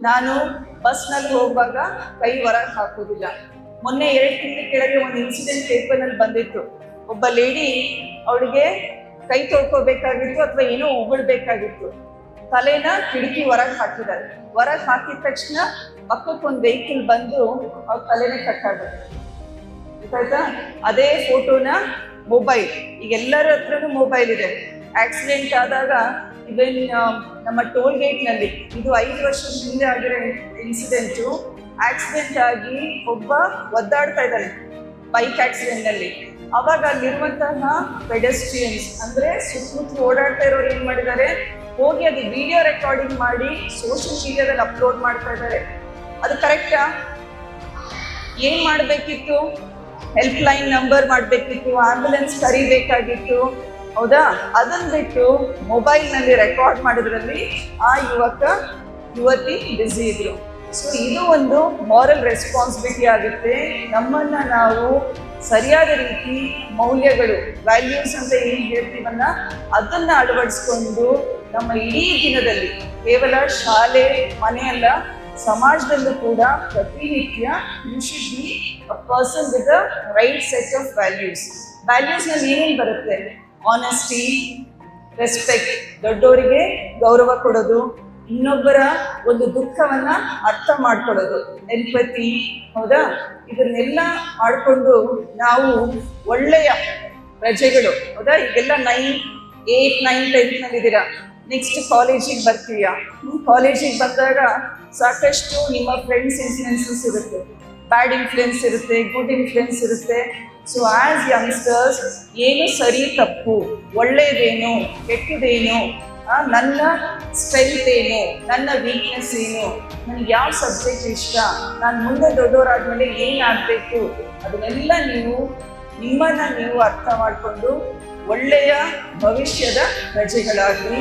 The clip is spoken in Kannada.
ನಾನು ಬಸ್ನಲ್ಲಿ ಹೋಗುವಾಗ ಕೈ ಹೊರಗೆ ಹಾಕೋದಿಲ್ಲ ಮೊನ್ನೆ ಎರಡು ತಿಂಗಳ ಕೆಳಗೆ ಒಂದು ಇನ್ಸಿಡೆಂಟ್ ಪೇಪರ್ನಲ್ಲಿ ಬಂದಿತ್ತು. ಒಬ್ಬ ಲೇಡಿ ಅವಳಿಗೆ ಕೈ ತೊಳ್ಕೋಬೇಕಾಗಿತ್ತು ಅಥವಾ ಏನೋ ಉಗುಳ್ಬೇಕಾಗಿತ್ತು ತಲೆನ ಕಿಟಕಿ ಹೊರಗೆ ಹಾಕಿದ್ದಾರೆ ಹೊರಗೆ ಹಾಕಿದ ತಕ್ಷಣ ಪಕ್ಕಕ್ಕೊಂದು ವೆಹಿಕಲ್ ಬಂದು ಅವ್ರ ತಲೆನ ಕಟ್ಟಾಗುತ್ತೆ ಗೊತ್ತಾಯ್ತಾ? ಅದೇ ಫೋಟೋನ ಮೊಬೈಲ್ ಈಗ ಎಲ್ಲರ ಹತ್ರನೂ ಮೊಬೈಲ್ ಇದೆ. ಆಕ್ಸಿಡೆಂಟ್ ಆದಾಗ ಇವನ್ ನಮ್ಮ ಟೋಲ್ ಗೇಟ್ನಲ್ಲಿ ಇದು ಐದು ವರ್ಷದ ಹಿಂದೆ ಆಗಿರೋ ಇನ್ಸಿಡೆಂಟು ಆಕ್ಸಿಡೆಂಟ್ ಆಗಿ ಒಬ್ಬ ಒದ್ದಾಡ್ತಾ ಇದ್ದಾನೆ ಬೈಕ್ ಆಕ್ಸಿಡೆಂಟ್ನಲ್ಲಿ. ಅವಾಗ ಅಲ್ಲಿರುವಂತಹ ಪೆಡೆಸ್ಟ್ರಿಯನ್ಸ್ ಅಂದ್ರೆ ಸುತ್ತಮುತ್ತ ಓಡಾಡ್ತಾ ಇರೋರು ಏನು ಮಾಡಿದ್ದಾರೆ? ಹೋಗಿ ಅದು ವಿಡಿಯೋ ರೆಕಾರ್ಡಿಂಗ್ ಮಾಡಿ ಸೋಷಿಯಲ್ ಮೀಡಿಯಾದಲ್ಲಿ ಅಪ್ಲೋಡ್ ಮಾಡ್ತಾ ಇದ್ದಾರೆ. ಅದು ಕರೆಕ್ಟಾ ಏನು ಮಾಡಬೇಕಿತ್ತು? ಹೆಲ್ಪ್ ಲೈನ್ ನಂಬರ್ ಮಾಡಬೇಕಿತ್ತು ಆಂಬುಲೆನ್ಸ್ ಕರಿಬೇಕಾಗಿತ್ತು. ಹೌದಾ? ಅದನ್ನ ಬಿಟ್ಟು ಮೊಬೈಲ್ನಲ್ಲಿ ರೆಕಾರ್ಡ್ ಮಾಡಿದ್ರಲ್ಲಿ ಆ ಯುವಕ, ಯುವತಿ ಬ್ಯುಸಿ ಇದ್ರು. ಸೊ ಇದು ಒಂದು ಮಾರಲ್ ರೆಸ್ಪಾನ್ಸಿಬಿಲಿಟಿ ಆಗುತ್ತೆ. ನಮ್ಮನ್ನ ನಾವು ಸರಿಯಾದ ರೀತಿ ಮೌಲ್ಯಗಳು ವ್ಯಾಲ್ಯೂಸ್ ಅಂತ ಏನು ಹೇಳ್ತೀವಲ್ಲ, ಅದನ್ನ ಅಳವಡಿಸ್ಕೊಂಡು ನಮ್ಮ ಇಡೀ ದಿನದಲ್ಲಿ ಕೇವಲ ಶಾಲೆ, ಮನೆಯಲ್ಲ, ಸಮಾಜದಲ್ಲೂ ಕೂಡ ಪ್ರತಿನಿತ್ಯ you should be a person with a right set of values ವ್ಯಾಲ್ಯೂಸ್ನಲ್ಲಿ ಏನೇನು ಬರುತ್ತೆ? ಆನೆಸ್ಟಿ ರೆಸ್ಪೆಕ್ಟ್ ದೊಡ್ಡವರಿಗೆ ಗೌರವ ಕೊಡೋದು, ಇನ್ನೊಬ್ಬರ ಒಂದು ದುಃಖವನ್ನ ಅರ್ಥ ಮಾಡ್ಕೊಳ್ಳೋದು. ಎಂಪತಿ ಹೌದಾ? ಇದನ್ನೆಲ್ಲ ಮಾಡಿಕೊಂಡು ನಾವು ಒಳ್ಳೆಯ ಪ್ರಜೆಗಳು, ಹೌದಾ? ಈಗೆಲ್ಲ ನೈನ್ ಏಟ್ ನೈನ್ ಟೆಂತ್ ನಲ್ಲಿದ್ದೀರಾ? ನೆಕ್ಸ್ಟ್ ಕಾಲೇಜಿಗೆ ಬರ್ತೀಯಾ? ಕಾಲೇಜಿಗೆ ಬಂದಾಗ ಸಾಕಷ್ಟು ನಿಮ್ಮ ಫ್ರೆಂಡ್ಸ್ ಇನ್ಫ್ಲುಯೆನ್ಸಸ್ ಇರುತ್ತೆ. ಬ್ಯಾಡ್ ಇನ್ಫ್ಲುಯೆನ್ಸ್ ಇರುತ್ತೆ ಗುಡ್ ಇನ್ಫ್ಲುಯೆನ್ಸ್ ಇರುತ್ತೆ. ಸೊ ಆಸ್ ಯಂಗ್ಸ್ಟರ್ಸ್ ಏನು ಸರಿ, ತಪ್ಪು ಒಳ್ಳೆಯದೇನು ಕೆಟ್ಟದೇನು ನನ್ನ ಸ್ಟ್ರೆಂತ್ ಏನು, ನನ್ನ ವೀಕ್ನೆಸ್ ಏನು, ನನಗೆ ಯಾವ ಸಬ್ಜೆಕ್ಟ್ ಇಷ್ಟ, ನಾನು ಮುಂದೆ ದೊಡ್ಡವರಾದ್ಮೇಲೆ ಆಗಬೇಕು, ಅದನ್ನೆಲ್ಲ ನೀವು, ನಿಮ್ಮನ್ನು ನೀವು ಅರ್ಥ ಮಾಡಿಕೊಂಡು ಒಳ್ಳೆಯ ಭವಿಷ್ಯದ ಪ್ರಜೆಗಳಾಗಿ